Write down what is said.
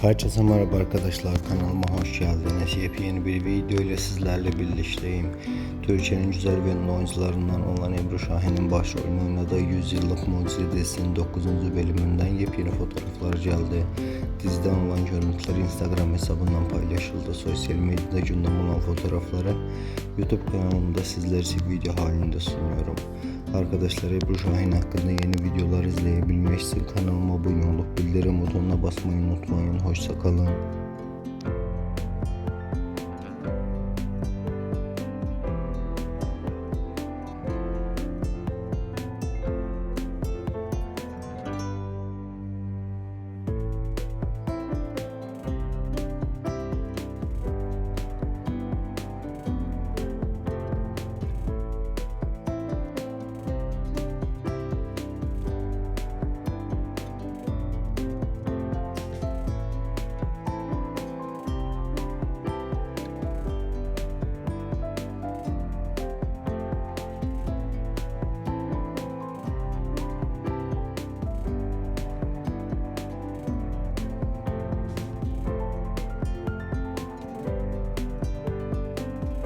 Herkese merhaba arkadaşlar kanalıma hoş geldiniz. Yepyeni bir video ile sizlerle birlikteyim. Türkiye'nin güzel ve oyuncularından olan Ebru Şahin'in başrolünü oynadığı 100 Yıllık Mucize dizisinin 9. bölümünden yepyeni fotoğraflar geldi. Diziden olan görüntüler Instagram hesabından paylaşıldı. Sosyal medyada gündem olan fotoğrafları YouTube kanalımda sizler için video halinde sunuyorum. Arkadaşlar Ebru Şahin hakkında yeni videolar izleyebilmek için kanalıma abone olup bildirim butonuna basmayı unutmayın. Hoşça kalın.